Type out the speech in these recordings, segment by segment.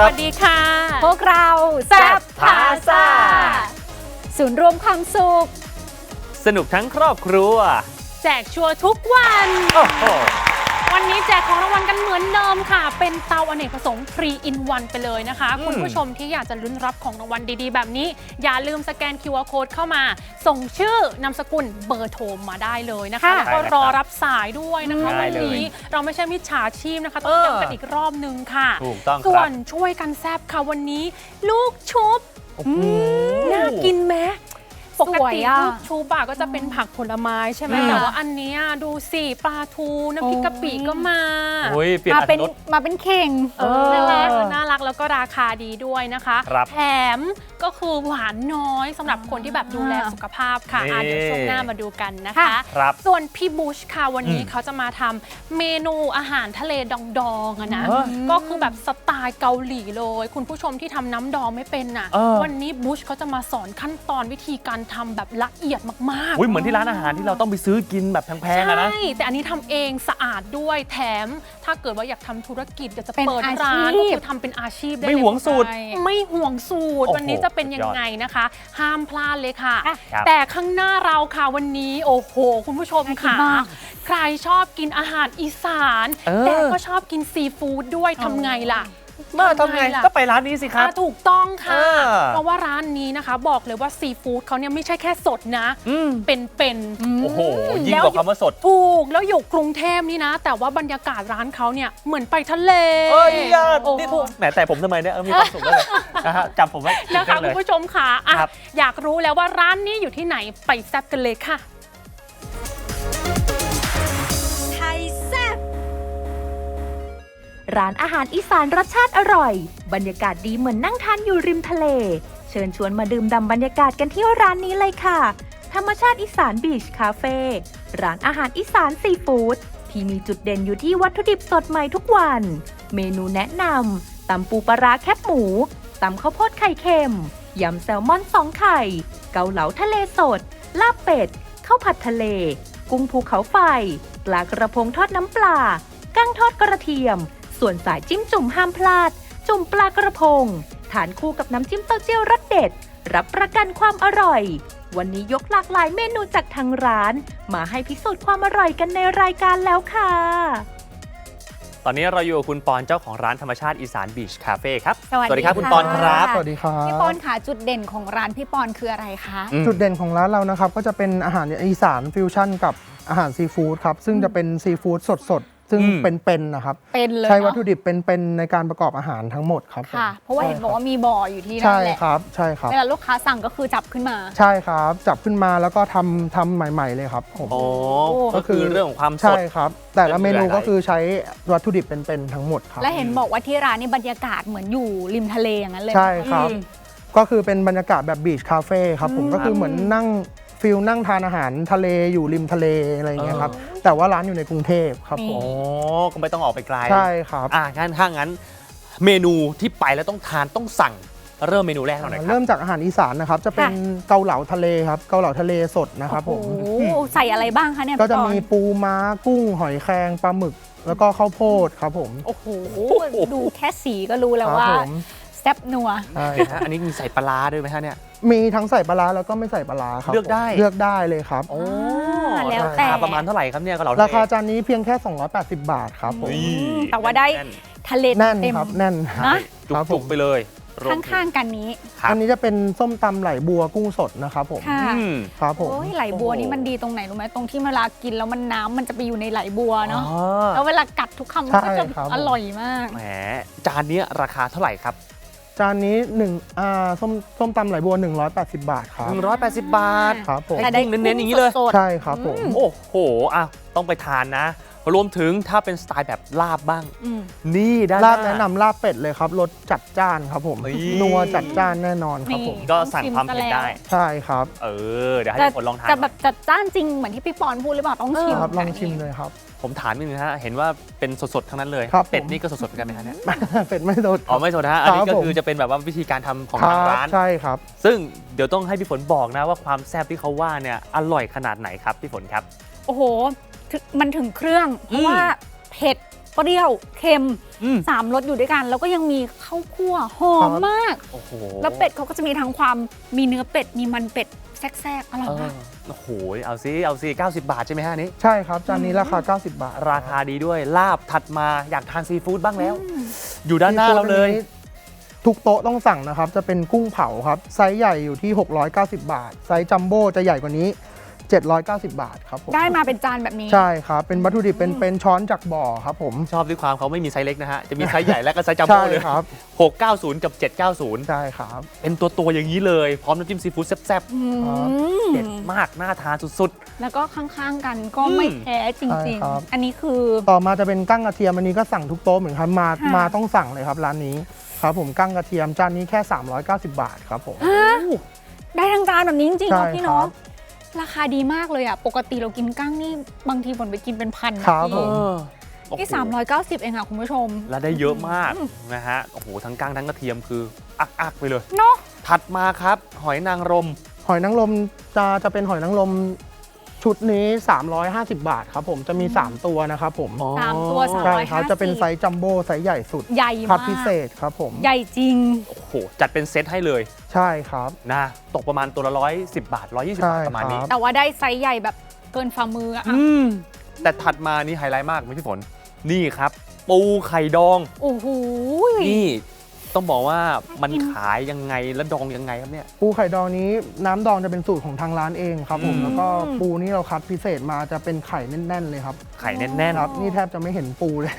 ค่ะสวัสดีคสรับวัสดีค่ะ พวกเราแซบพาซาศูนย์รวมความสุข สนุกทั้งครอบครัว แจกชัวร์ทุกวัน โอ้โห วันนี้แจกของรางวัลกันเหมือนเดิมค่ะ เป็นเตาอเนกประสงค์3 in 1ไปเลยนะคะอืมคุณผู้ชมที่อยากจะลุ้นรับของรางวัลดีๆ แบบนี้ อย่าลืมสแกน QR code เข้ามา ส่งชื่อนามสกุลเบอร์โทรมาได้เลยนะคะค่ะแล้วก็รอรับสายด้วยนะคะได้วันเลยนี้เราไม่ใช่มิจฉาชีพนะคะ ต้องเออ ย้ำกันอีกรอบนึงค่ะ ถูกต้องคส่วรับนช่วยกันแซบค่ะวันนี้ ลูกชุบ โอ้โห น่ากินไหม ปกสวยติอะ ลูกชุบอะก็จะเป็นผักผลไม้ใช่ไหมอืม แต่ว่าอันเนี้ยดูสิปลาทูน้ำพริกกะปิก็มา โอ้ยเปลี่ยนมาอัตเป็นรส มาเป็นเข่ง เออน่ารักน่ารักแล้วก็ราคาดีด้วยนะคะครับแถมก็คือหวานน้อยสำหรับคนที่แบบดูแลสุขภาพค่ะนี่ อะเดี๋ยวช่วงหน้ามาดูกันนะคะ ค่ะ ครับ ส่วนพี่บูชค่ะวันนี้อืมเขาจะมาทำเมนูอาหารทะเลดองๆอะนะ เออก็คือแบบสไตล์เกาหลีเลย คุณผู้ชมที่ทำน้ำดองไม่เป็นน่ะ เออ วันนี้บูชเขาจะมาสอนขั้นตอนวิธีการทำแบบละเอียดมากๆอุ้ยเหมือนที่ร้านอาหารที่เราต้องไปซื้อกินแบบแพงๆอะนะ ใช่แต่อันนี้ทำเองสะอาดด้วยแถม ถ้าเกิดว่าอยากทำธุรกิจอยากจะเป็นเปิดอาร้านชีพก็คือทำเป็นอาชีพได้ไม่เลยหวงสูตร ใช่ ไม่ห่วงสูตร โอ้โหวันนี้จะเป็นยัสุงดยอดไงนะคะ ห้ามพลาดเลยค่ะ ค่ะครับ แต่ข้างหน้าเราค่ะวันนี้โอ้โห คุณผู้ชมน่ากินค่ะ มาก ใครชอบกินอาหารอีสาน เออ แต่ก็ชอบกินซีฟู้ดด้วยทำไงล่ะ มาทำไงล่ะ ก็ไปร้านนี้สิครับ อะถูกต้องค่ะเออเพราะว่าร้านนี้นะคะ บอกเลยว่าซีฟู้ดเขาเนี่ยไม่ใช่แค่สดนะ อืมเป็นๆ โอ้โห ยิ่งกว่าคำว่าสด ถูกแล้วอยู่กรุงเทพนี่นะ แต่ว่าบรรยากาศร้านเขาเนี่ยเหมือนไปทะเลเอ้ยญาติโอ้นี่โหแหมแต่ผมทำไมเนี่ยเออมีความสุขมากเลยนะฮะจำผมไว้นะคะเลคุณยผู้ชมค่ะอะ ครับ อยากรู้แล้วว่าร้านนี้อยู่ที่ไหนไปแซ่บกันเลยค่ะ ร้านอาหารอีสานรสชาติอร่อย บรรยากาศดีเหมือนนั่งทานอยู่ริมทะเล เชิญชวนมาดื่มด่ำบรรยากาศกันที่ร้านนี้เลยค่ะ ธรรมชาติอีสานบีชคาเฟ่ร้านอาหารอีสานซีฟู้ดที่มีจุดเด่นอยู่ที่วัตถุดิบสดใหม่ทุกวัน เมนูแนะนำตำปูปลาร้าแคบหมูตำข้าวโพดไข่เค็มยำแซลมอนสองไข่ เกาเหลาทะเลสด ลาบเป็ดข้าวผัดทะเล กุ้งภูเขาไฟปลากระพงทอดน้ำปลากั้งทอดกระเทียม ส่วนสายจิ้มจุ่มห้ามพลาด จุ่มปลากระพง ทานคู่กับน้ำจิ้มเต้าเจี้ยวรสเด็ด รับประกันความอร่อย วันนี้ยกหลากหลายเมนูจากทางร้าน มาให้พิสูจน์ความอร่อยกันในรายการแล้วค่ะ ตอนนี้เราอยู่กับคุณปอนเจ้าของร้านธรรมชาติอีสานบีชคาเฟ่ครับสวัสดีครับคุณค่ะปอนครับ สวัสดีครับพี่ปอนค่ะจุดเด่นของร้านพี่ปอนคืออะไรคะ อืม จุดเด่นของร้านเรานะครับ ก็จะเป็นอาหารอีสานฟิวชั่นกับอาหารซีฟู้ดครับ ซึ่งจะเป็นซีฟู้ดสดๆ ซึ่งอืม เป็นๆนะครับ เป็นเลยใช้เนอะวัตถุดิบเป็นๆในการประกอบอาหารทั้งหมดครับผมค่ะ เพราะว่าเห็นบอกว่ามีบ่ออยู่ที่นั่ใช่นแหละครับใช่ครับ เวลาลูกค้าสั่งก็คือจับขึ้นมา ใช่ครับ จับขึ้นมาแล้วก็ทำทำใหม่ ๆเลยครับผมโอ้ ก็ก็คืคืออเรื่องของความสใช่ด ครับ แต่ละเมนูหลายๆก็คือใช้วัตถุดิบเป็นๆทั้งหมดครับ และเห็นบอกว่าที่ร้านนี่บรรยากาศเหมือนอยู่ริมทะเลอย่างนั้นเลย ใช่ครับอืมก็คือเป็นบรรยากาศแบบบีชคาเฟ่ครับผมอืมก็คือเหมือนนั่ง ฟิลนั่งทานอาหารทะเลอยู่ริมทะเลอะไรอย่างเงี้ยครับแต่ว่าร้านอยู่ในกรุงเทพครับผโอ้มก็ไม่ต้องออกไปไกลใช่ครับ อะงั้นถ้างั้น เมนูที่ไปแล้วต้องทานต้องสั่งเริ่มเมนูแรกเราหน่อยครัเริ่บมจากอาหารอีสานนะครับ จะเป็นเกาเหลาทะเลครับ เกาเหลาทะเลสดนะครับผม โอ้โหใส่อะไรบ้างคะเนี่ยก็จะพี่ปอนมีปูม้ากุ้งหอยแครงปลาหมึก แล้วก็ข้าวโพดครับผมโอ้โหดูแค่สีก็รู้แล้วครับว่าผมแซ่บนัวใช่ เดี๋ยวนะอันนี้มีใส่ปลาร้าด้วยไหมฮะเนี่ย มีทั้งใส่ปลาร้าแล้วก็ไม่ใส่ปลาร้าครับเลือกได้ ผมเลือกได้เลยครับ โอ้อ่าแล้วราแต่คาประมาณเท่าไหร่ครับเนี่ยก็เราราคาจานนี้เพียงแค่ 280 บาทครับผมนี่แต่ว่าได้ น่นทะเลแน่นเต็ม ครับแน่นนะ ครับผจุมกๆไปเลยรวมถึข้างๆกันนี้ ครับอันนี้จะเป็นส้มตำไหลบัวกุ้งสดนะครับผมค่ะ อืม ครับผม โอ้ยไหลบัวนี่มันดีตรงไหนรู้ไหมตรงที่เวลากินแล้วมันน้ำมันจะไปอยู่ในไหลบัวเนาะอ๋อแล้วเวลากัดทุกคำมันก็จะใช่ครับอร่อยมาก แหมจานเนี้ยราคาเท่าไหร่ครับ จานนี้หนึ่งอ่าส้มส้มตำไหลบัว 180 บาทครับ 180 บาทครับผมแต่ได้กุ้งเน้นๆอย่างนี้เลย สดๆใช่ครับผม โอ้โหอะต้องไปทานนะ รวมถึงถ้าเป็นสไตล์แบบลาบบ้าง อืม นี่ด้านลาบหแนะนำลาบเป็ดเลยครับรสจัดจ้านครับผม นี่ นัวจัดจ้านแน่นอนครับผม นี่ ก็สั่งความเผ็ดได้ ใช่ครับ เออ เดี๋ยวให้แต่ทุกคนลองทานแต่แบบจัดจ้านจริงเหมือนที่พี่ปอนพูดหรือเปล่าต้องชิมครับลองกันชิมเลยครับ ผมถามนิดนึงนะฮะเห็นว่าเป็นสดๆทั้งนั้นเลยครับผม เป็ดนี่ก็สดๆเหมือนกันไหมฮะเนี่ยเป็ดไม่สดอ๋อไม่สดนะฮะอันนี้ครับก็ผม คือจะเป็นแบบว่าวิธีการทำของคทางบร้าน ใช่ครับ ซึ่งเดี๋ยวต้องให้พี่ฝนบอกนะว่าความแซ่บที่เขาว่าเนี่ยอร่อยขนาดไหนครับพี่ฝนครับ โอ้โหถึงมันถึงเครื่อง เพราะว่าเผ็ด เปรี้ยว เค็มอืม สามรสอยู่ด้วยกัน แล้วก็ยังมีข้าวคั่วหอมมาก โอ้โหแล้วเป็ดเขาก็จะมีทั้งความมีเนื้อเป็ด มีมันเป็ดแทรกๆอร่อยเอมาอกโอ้โห เอาซิ เอาซิ 90 บาทใช่ไหมฮะอันนี้ ใช่ครับ จานนี้ราคา 90 บาทราคาดีด้วย ลาบถัดมาอยากทานซีฟู้ดบ้างแล้ว อยู่ด้านหน้าเราเลยซีฟู้ดอันนี้ทุกโต๊ะต้องสั่งนะครับ จะเป็นกุ้งเผาครับ ไซส์ใหญ่อยู่ที่ 690 บาท ไซส์จัมโบ้จะใหญ่กว่านี้ 790 บาทครับผมได้มาเป็นจานแบบนี้ ใช่ครับเป็นวัตถุดิบเป็นเป็นช้อนจากบ่อครับผม ชอบด้วยความเขาไม่มีไซส์เล็กนะฮะ จะมีไซส์ใหญ่และก็ไซส์จัมใช่โบ้เลยครับ690กับ790ใช่ครับ เป็นตัวตัวๆอย่างนี้เลย พร้อมน้ำจิ้มซีฟู้ดแซ่บอืมๆเด็ดมากน่าทานสุด แล้วก็ข้างๆกันก็ไม่อืม แพ้จใช่ริง ครับ ๆ อันนี้คือ ต่อมาจะเป็นกั้งกระเทียมอันนี้ก็สั่งทุกโต๊ะเหมือนกันมาค่ะ มาต้องสั่งเลยครับร้านนี้ครับผมกั้งกระเทียมจานนี้แค่ 390 บาทครับผม ได้ทั้งจานแบบนี้จริงๆใช่เนาะพี่เนาะครับ ราคาดีมากเลยอะ ปกติเรากินกั้งนี่บางทีฝนไปกินเป็นพันนะครับๆพี่เออโอ้โหที่ 390 เองค่ะคุณผู้ชม แล้วได้เยอะมากนะฮะโอ้โหทั้งก้างทั้งกระเทียมคืออักๆไปเลย เนาะถัดมาครับ หอยนางรม หอยนางรมจะจะเป็นหอยนางรม ชุดนี้ 350 บาทครับผมจะมี 3 ตัวนะครับผมสามตัวสามใช่ร้อยครับห้าจะเป็นสิบไซส์จัมโบ้ไซส์ใหญ่สุดใหญ่คัมาดกพิเศษครับผมใหญ่จริง โอ้โห จัดเป็นเซตให้เลยใช่ครับ นะ ตกประมาณตัวละร้อยสิบบาทร้อยยี่สิบใช่บาทประมาณนี้ ครับ แต่ว่าได้ไซส์ใหญ่แบบเกินฝ่ามืออะอืมแต่ถัดมานี่ไฮไลท์มากไหมพี่ฝน นี่ครับ ปูไข่ดอง โอ้โห นี่ ต้องบอกว่ามันขายยังไงและดองยังไงครับเนี่ย ปูไข่ดองนี้น้ำดองจะเป็นสูตรของทางร้านเองครับผม อืม แล้วก็ปูนี่เราคัดพิเศษมาจะเป็นไข่แน่นๆเลยครับไข่แน่น ครับนี่แทบจะไม่เห็นปูเลย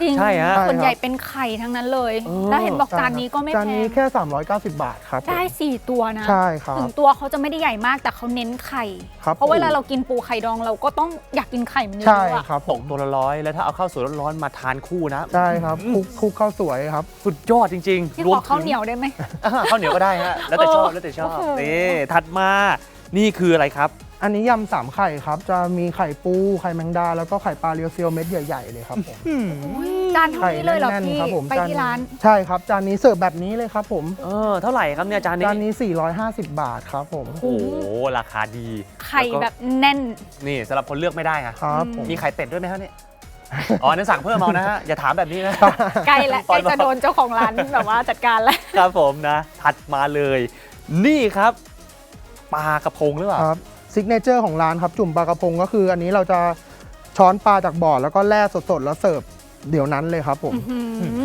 จริงใช่ฮะ ส่วนใหญ่เป็นไข่ทั้งนั้นเลย เออ แล้วเห็นบอกจานนี้ก็ไม่จานแพนี้งแค่ 390 บาทครับผมได้4ตัวนะ ใช่ครับ ถึงตัวเขาจะไม่ได้ใหญ่มากแต่เขาเน้นไข่ ครับเพราะเวลาผมเรากินปูไข่ดองเราก็ต้องอยากกินไข่มันเยใช่อะๆอะ ครับๆผตมกตัวละร้อยแล้วถ้าเอาข้าวสวยร้อนๆมาทานคู่นะ ใช่ครับคลุกคลุกข้าวสวยครับ สุดยอดจริงที่ๆรขวอมข้าวถึง เหนียวได้ไหม อ่าข้าวเหนียวก็ได้ฮะ แล้วแต่ชอบเออแล้วแต่ชอบโอ้โห นี่ถัดมา นี่คืออะไรครับ อันนี้ยำสามไข่ครับ จะมีไข่ปูไข่แมงดา แล้วก็ไข่ปลาเรียวเซียวเม็ดใหญ่ๆเลยครับผมจานเท่าไข่นี้เลยเหรอแน่นพี่ ๆครับผมไปที่ร้าน ใช่ครับ จานนี้เสิร์ฟแบบนี้เลยครับผม เออ เท่าไหร่ครับเนี่ยจานนี้ จานนี้ 450 บาทครับผม โอ้โห ราคาดีไข่ล้วก็แบบแน่น นี่สำหรับคนเลือกไม่ได้ไงครับผม มีไข่เป็ดด้วยไหมฮะเนี่ย อ๋อนั่นสั่งเพิ่มเอานะฮะ อย่าถามแบบนี้นะ ใกล้แล้วตใกอล้นบอกจะโดนเจ้าของร้านแบบว่าจัดการแล้ว ครับผมนะ ถัดมาเลย นี่ครับปลากระพงหรือเปล่า ครับซิกเนเจอร์ของร้านครับจุ่มปลากระพงก็คือ อันนี้เราจะช้อนปลาจากบ่อแล้วก็แล่สดๆแล้วเสิร์ฟ เดี๋ยวนั้นเลยครับผมอื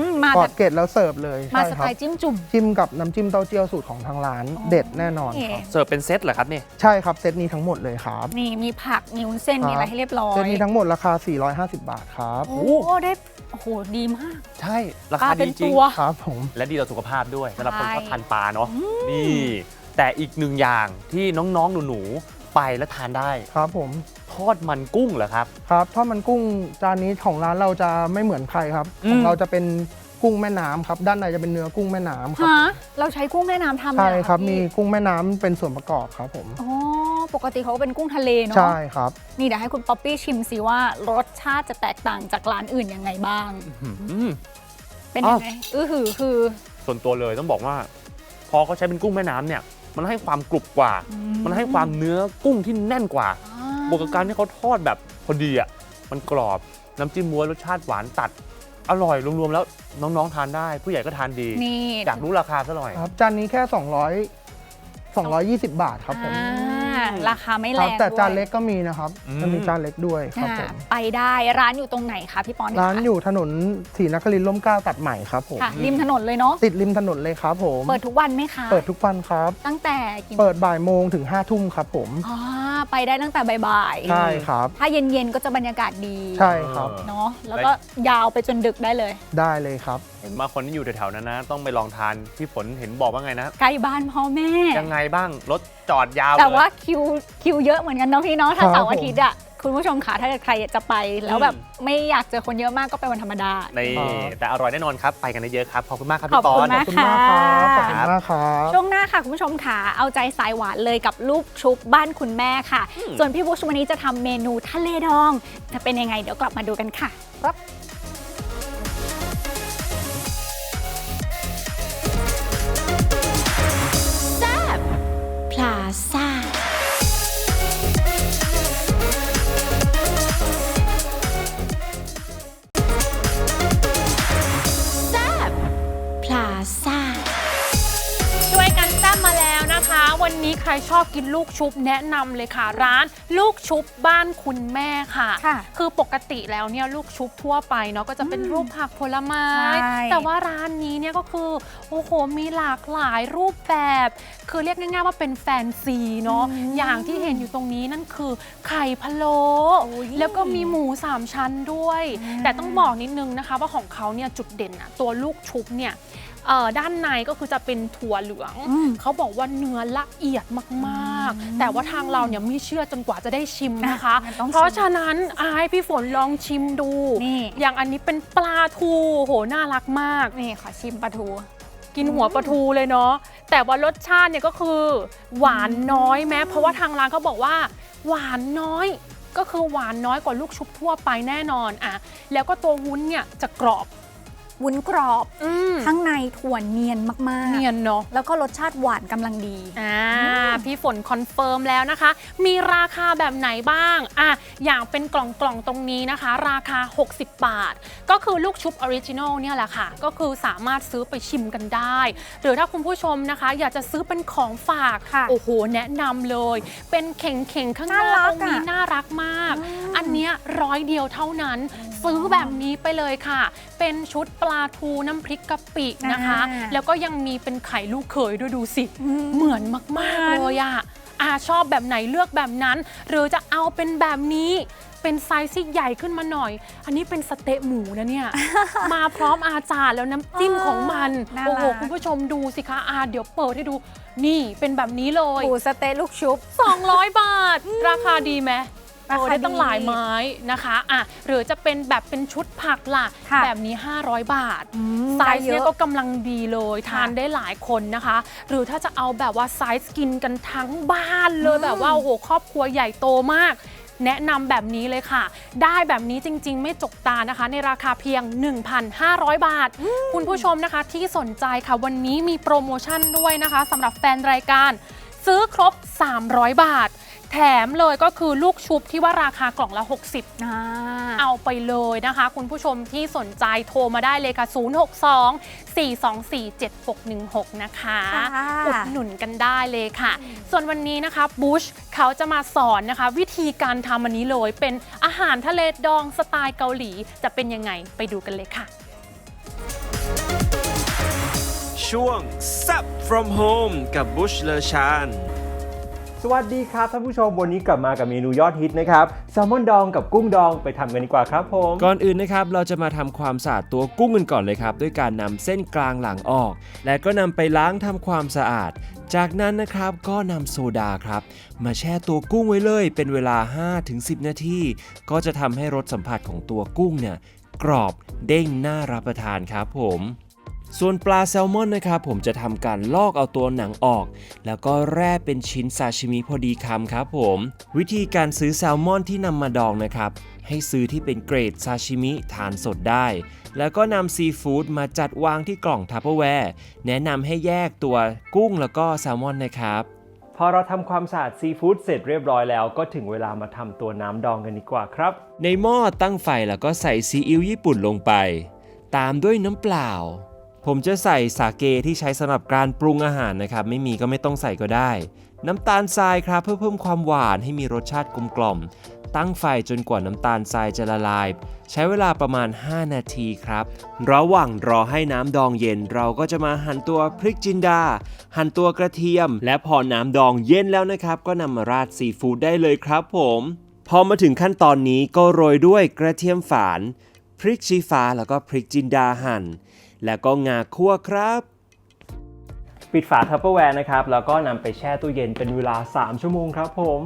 มมาปอแบดบเกล็ดแล้วเสิร์ฟเลยมาใช่สครัไตบล์จิ้มจุ่ม จิ้มกับน้ำจิ้มเต้าเจี้ยวสูตรของทางร้านอ๋อเด็ดแน่นอนครับเสิร์ฟเป็นเซตเหรอครับเนี่ยใช่ครับเซตนี้ทั้งหมดเลยครับนี่มีผักมีวุ้นเส้นครับมีอะไรให้เรียบร้อยเซตนี้ทั้งหมดราคา 450 บาทครับโอ้โหได้โอ้โหดีมาก ใช่ราปลาคาเป็ดีนจริงตัวครับผมและดีต่อสุขภาพด้วยสำหรับคนใช่ชอบทานปลาเนาะนี่แต่อีกหนึ่งอย่างที่น้องๆหนูๆไปแล้วทานได้ครับผม ทอดมันกุ้งเหรอครับ ครับทอดมันกุ้งจานนี้ของร้านเราจะไม่เหมือนใครครับอืม ของเราจะเป็นกุ้งแม่น้ำครับ ด้านในจะเป็นเนื้อกุ้งแม่น้ำครับฮะเราใช้กุ้งแม่น้ำทำเลยใช่เหอครับพี่มีกุ้งแม่น้ำเป็นส่วนประกอบครับผม อ๋อปกติเขาก็เป็นกุ้งทะเลเนาะใช่ครับ นี่เดี๋ยวให้คุณป๊อปปี้ชิมสิว่ารสชาติจะแตกต่างจากร้านอื่นยังไงบ้าง อืม เป็นยังไงอื้อหือคือส่วนตัวเลยต้องบอกว่า พอเขาใช้เป็นกุ้งแม่น้ำเนี่ย มันให้ความกรุบกว่า มันให้ความเนื้อกุ้งที่แน่นกว่า อ่า บวกกับการที่เขาทอดแบบพอดีอะมันกรอบน้ำจิ้มม้วนรสชาติหวานตัด อร่อยรวมๆแล้วน้องๆทานได้ ผู้ใหญ่ก็ทานดีนี่อยากรู้ราคาซะหน่อย ครับจานนี้แค่ 200 220 บาทครับผม อ่า ราคาไม่คแรรับงแต่จานด้วยเล็กก็มีนะครับอืม จะมีจานเล็กด้วยครับผอ่ามไปได้ร้านอยู่ตรงไหนคะพี่ปอนคะร้านอยู่ถนนศรีนครินทร์ร่มเกล้าตัดใหม่ครับผมค่ะริมถนนเลยเนาะติดริมถนนเลยครับผม เปิดทุกวันไหมคะเปิดทุกวันครับ ตั้งแต่กี่เปิดบ่ายโมงถึง5ทุ่มครับผมอ๋อไปได้ตั้งแต่บ่ายใช่ครับ ๆถ้าเย็นๆก็จะบรรยากาศดีใช่ครับ เนาะแล้วก็ยาวไปจนดึกได้เลย ได้เลยครับ เห็นมาคนที่อยู่แถวๆนั้นนะ ต้องไปลองทานพี่ฝนเห็นบอกว่าไงนะ ใกล้บ้านพ่อแม่ ยังไงบ้างรถจอดยาวแต่เลยว่าคิวคิวเยอะเหมือนกันเนาะพี่เนาะถ้าครับเสาร์อาทิตย์อะคุณผู้ชมค่ะถ้าเกิดใครจะไป แล้วแบบไม่อยากเจอคนเยอะมากก็ไปวันธรรมดาในแต่อร่อยแน่นอนครับ ไปกันเยอะๆครับ ขอบคุณมากครับขอบพี่ปอคุณนมากขอบคุณมากครับขอบคุณครับมากครับช่วงหน้าค่ะ คุณผู้ชมค่ะเอาใจสายหวานเลยกับลูกชุบบ้านคุณแม่ค่ะ ส่วนพี่บุชวันนี้จะทำเมนูทะเลดอง จะเป็นยังไงเดี๋ยวกลับมาดูกันค่ะครับ ชอบกินลูกชุบแนะนำเลยค่ะ ร้านลูกชุบบ้านคุณแม่ค่ะ ค่ะคือปกติแล้วเนี่ยลูกชุบทั่วไปเนาะก็จะเป็นรูปผักผลไม้ ใช่ แต่ว่าร้านนี้เนี่ยก็คือโอ้โหมีหลากหลายรูปแบบ คือเรียกง่ายๆว่าเป็นแฟนซีเนาะอย่างที่เห็นอยู่ตรงนี้นั่นคือไข่พะโล้โอ้ยแล้วก็มีหมูสามชั้นด้วย แต่ต้องบอกนิดนึงนะคะว่าของเขาเนี่ยจุดเด่นอะตัวลูกชุบเนี่ย เอ่อด้านในก็คือจะเป็นถั่วเหลืองอืมเขาบอกว่าเนื้อละเอียดมากๆ แต่ว่าทางเราเนี่ยไม่เชื่อจนกว่าจะได้ชิมนะคะงั้นต้องชิมเพราะฉะนั้นอายพี่ฝนลองชิมดู นี่ อย่างอันนี้เป็นปลาทูโหน่ารักมาก นี่ขอชิมปลาทู กินหัวปลาทูเลยเนาะแต่ว่ารสชาติเนี่ยก็คือ หวานน้อยแม้เพราะว่าทางร้านเขาบอกว่า หวานน้อย ก็คือหวานน้อยกว่าลูกชุบทั่วไปแน่นอนอะแล้วก็ตัววุ้นเนี่ยจะกรอบ วุ้นกรอบ อืมข้างในถั่วเนียนมากๆ เนียนเนาะแล้วก็รสชาติหวานกำลังดี อ่าพี่ฝนคอนเฟิร์มแล้วนะคะ มีราคาแบบไหนบ้างอะอย่างเป็นกล่องกล่องๆตรงนี้นะคะ ราคา 60 บาท ก็คือลูกชุบออริจินอลเนี่ยแหละค่ะ ก็คือสามารถซื้อไปชิมกันได้ หรือถ้าคุณผู้ชมนะคะ อยากจะซื้อเป็นของฝาก ค่ะโอ้โห แนะนำเลย เป็นเข่งเข่งๆข้างหน้าน่ารัตกรงนี้อะ น่ารักมาก อันเนี้ยร้อยเดียวเท่านั้น ซื้อแบบนี้ไปเลยค่ะเป็นชุดปลาทูน้ำพริกกะปินะคะ อ่า แล้วก็ยังมีเป็นไข่ลูกเขยด้วยดูสิอืมเหมือนมาก ๆ เลยอะอาชอบแบบไหนเลือกแบบนั้น หรือจะเอาเป็นแบบนี้ เป็นไซส์ที่ใหญ่ขึ้นมาหน่อย อันนี้เป็นสเต๊ะหมูนะเนี่ย มาพร้อมอาจารย์แล้วน้ำจิ้มของมัน น่ารัก โอ้โห คุณผู้ชมดูสิคะอาเดี๋ยวเปิดให้ดู นี่เป็นแบบนี้เลยปูสะเต๊ะลูกชุบ 200 บาท ราคาดีไหมราคา โอ้ได้ตั้งดีหลายไม้นะคะอะหรือจะเป็นแบบเป็นชุดผักล่ะ ค่ะแบบนี้ 500 บาทอืมไซส์ได้เยอะเนี่ยก็กำลังดีเลยค่ะทานได้หลายคนนะคะ หรือถ้าจะเอาแบบว่าไซส์กินกันทั้งบ้านเลยอืม แบบว่าโอ้โหครอบครัวใหญ่โตมาก แนะนำแบบนี้เลยค่ะ ได้แบบนี้จริง ๆ ไม่จกตานะคะ ในราคาเพียง 1,500 บาท คุณผู้ชมนะคะที่สนใจค่ะวันนี้มีโปรโมชั่นด้วยนะคะสำหรับแฟนรายการ ซื้อครบ 300 บาท แถมเลยก็คือลูกชุบที่ว่าราคากล่องละ 60 อ่าเอาไปเลยนะคะ คุณผู้ชมที่สนใจโทรมาได้เลยค่ะ 062 424 7616 นะคะ ค่ะ อุดหนุนกันได้เลยค่ะ ส่วนวันนี้นะคะบูชเขาจะมาสอนนะคะ วิธีการทำอันนี้เลยเป็นอาหารทะเลดองสไตล์เกาหลีจะเป็นยังไงไปดูกันเลยค่ะ ช่วง s u p from home กับบุชเลชาน สวัสดีครับท่านผู้ชมวันนี้กลับมากับเมนูยอดฮิตนะครับแซลมอนดองกับกุ้งดองไปทำกันดีกว่าครับผมก่อนอื่นนะครับเราจะมาทำความสะอาดตัวกุ้งกันก่อนเลยครับ ด้วยการนำเส้นกลางหลังออก และก็นำไปล้างทำความสะอาด จากนั้นนะครับก็นำโซดาครับ มาแช่ตัวกุ้งไว้เลย เป็นเวลา 5-10 นาทีก็จะทำให้รสสัมผัสของตัวกุ้งเนี่ยกรอบเด้งน่ารับประทานครับผม ส่วนปลาแซลมอนนะครับผมจะทำการลอกเอาตัวหนังออก แล้วก็แร่เป็นชิ้นซาชิมิพอดีคำครับผม วิธีการซื้อแซลมอนที่นำมาดองนะครับ ให้ซื้อที่เป็นเกรดซาชิมิทานสดได้ แล้วก็นำซีฟู้ดมาจัดวางที่กล่องทัพเปอร์แวร์แนะนำให้แยกตัวกุ้งแล้วก็แซลมอนนะครับพอเราทำความสะอาดซีฟู้ดเสร็จเรียบร้อยแล้วก็ถึงเวลามาทำตัวน้ำดองกันดีกว่าครับ ในหม้อตั้งไฟแล้วก็ใส่ซีอิ๊วญี่ปุ่นลงไป ตามด้วยน้ำเปล่า ผมจะใส่สาเกที่ใช้สำหรับการปรุงอาหารนะครับ ไม่มีก็ไม่ต้องใส่ก็ได้ น้ำตาลทรายครับเพื่อเพิ่มความหวานให้มีรสชาติกลมกล่อม ตั้งไฟจนกว่าน้ำตาลทรายจะละลาย ใช้เวลาประมาณ 5 นาทีครับ ระหว่างรอให้น้ำดองเย็น เราก็จะมาหั่นตัวพริกจินดา หั่นตัวกระเทียม และพอน้ำดองเย็นแล้วนะครับ ก็นำมาราดซีฟู้ดได้เลยครับผมพอมาถึงขั้นตอนนี้ก็โรยด้วยกระเทียมฝาน พริกชี้ฟ้าแล้วก็พริกจินดาหั่น แล้วก็งาคั่วครับ ปิดฝาทัพเปอร์แวร์นะครับ แล้วก็นำไปแช่ตู้เย็นเป็นเวลา 3 ชั่วโมงครับผม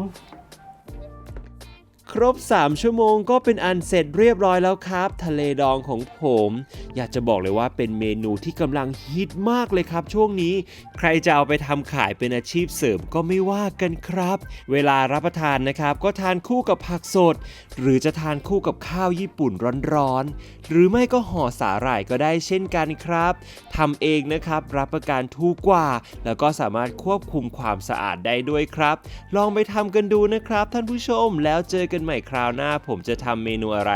ครบ 3 ชั่วโมงก็เป็นอันเสร็จเรียบร้อยแล้วครับ ทะเลดองของผม อยากจะบอกเลยว่าเป็นเมนูที่กำลังฮิตมากเลยครับ ช่วงนี้ ใครจะเอาไปทำขายเป็นอาชีพเสริมก็ไม่ว่ากันครับ เวลารับประทานนะครับ ก็ทานคู่กับผักสด หรือจะทานคู่กับข้าวญี่ปุ่นร้อนๆหรือไม่ก็ห่อสาหร่ายก็ได้เช่นกันครับทำเองนะครับรับประกันถูกกว่า แล้วก็สามารถควบคุมความสะอาดได้ด้วยครับ ลองไปทำกันดูนะครับ ท่านผู้ชมแล้วเจอกันใหม่คราวหน้า ผมจะทำเมนูอะไร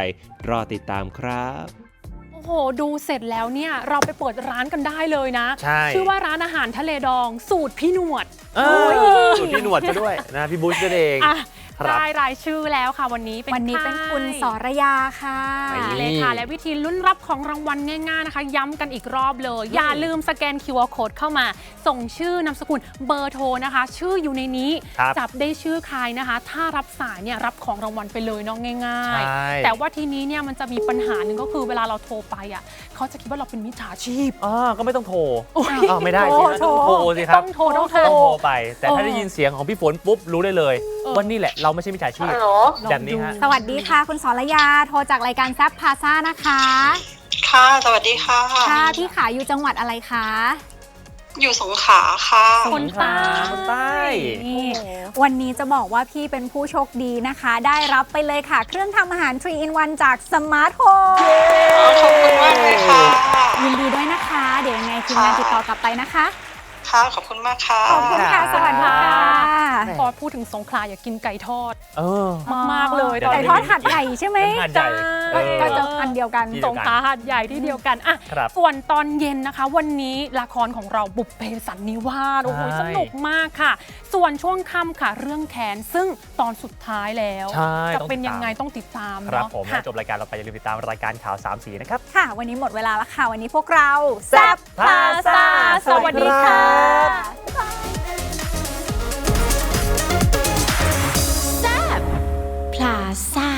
รอติดตามครับ โอ้โห ดูเสร็จแล้วเนี่ย เราไปเปิดร้านกันได้เลยนะ ใช่ ชื่อว่าร้านอาหารทะเลดอง สูตรพี่หนวดเออสูตรพี่หนวดจะด้วยนะพี่บูชนั่นเอง อะ ครับได้รายชื่อแล้วค่ะวันนี้เป็นวันนี้เป็นใรคุณสรยาค่ะไปนี่เลยค่ะ และวิธีลุ้นรับของรางวัลง่ายๆนะคะ ย้ำกันอีกรอบเลย อย่าลืมสแกน QR Code เข้ามา ส่งชื่อนามสกุลเบอร์โทรนะคะ ชื่ออยู่ในนี้ครับจับได้ชื่อใครนะคะ ถ้ารับสายเนี่ยรับของรางวัลไปเลยเน้องง่ายใช่ๆแต่ว่าทีนี้เนี่ยมันจะมีปัญหาหนึ่งก็คือเวลาเราโทรไปอะเขาจะคิดว่าเราเป็นมิจฉาชีพอ๋อก็ไม่ต้องโทรโอ้ยอ้าวไม่ได้สินะโทรต้องโทรสิครับต้องโทรต้องโทรต้องโทรไป แต่ถ้าเออได้ยินเสียงของพี่ฝนปุ๊บรู้ได้เลยเออว่านี่แหละเราไม่ใช่มิจฉาชีพแบบนี้ฮะสวัสดีค่ะ คุณสรยาโทรจากรายการแซฟพาซ่านะคะ ค่ะ สวัสดีค่ะ ค่ะพี่ขาอยู่จังหวัดอะไรคะอยู่สงขลาค่ะคนใต้คนใต้นี่วันนี้จะบอกว่าพี่เป็นผู้โชคดีนะคะ ได้รับไปเลยค่ะ เครื่องทำอาหาร 3 in 1 จากสมาร์ทโฮมขอบคุณมากเลยค่ะ ยินดีด้วยนะคะ เดี๋ยวยังไงทีมงานติดต่อกลับไปนะคะ ค่ะ ขอบคุณมากค่ะ ขอบคุณค่ะ สวัสดีค่ะพอพูดถึงสงขลาอยากกินไก่ทอด เออ มากๆเลยเดี๋ยวไก่ทอดหัดใหญ่ใช่ไหมเป็นหาดใหญ่ก็เออก็จะอันเดียวกันที่สงขลาหาดใหญ่ที่เดียวกันอะครับ ส่วนตอนเย็นนะคะ วันนี้ละครของเราบุพเพสันนิวาสโอ้โหใช่ สนุกมากค่ะ ส่วนช่วงค่ำค่ะ เรื่องแค้นซึ่งตอนสุดท้ายแล้วใช่จะต้องเป็นติดตามยังไงต้องติดตามครับเนาะผมค่ะ และจบรายการเราไปอย่าลืมติดตามรายการข่าวสามสีนะครับ ค่ะ วันนี้หมดเวลาแล้วค่ะ วันนี้พวกเราแซ่บพาซ่าสวัสดีค่ะพลาซ่า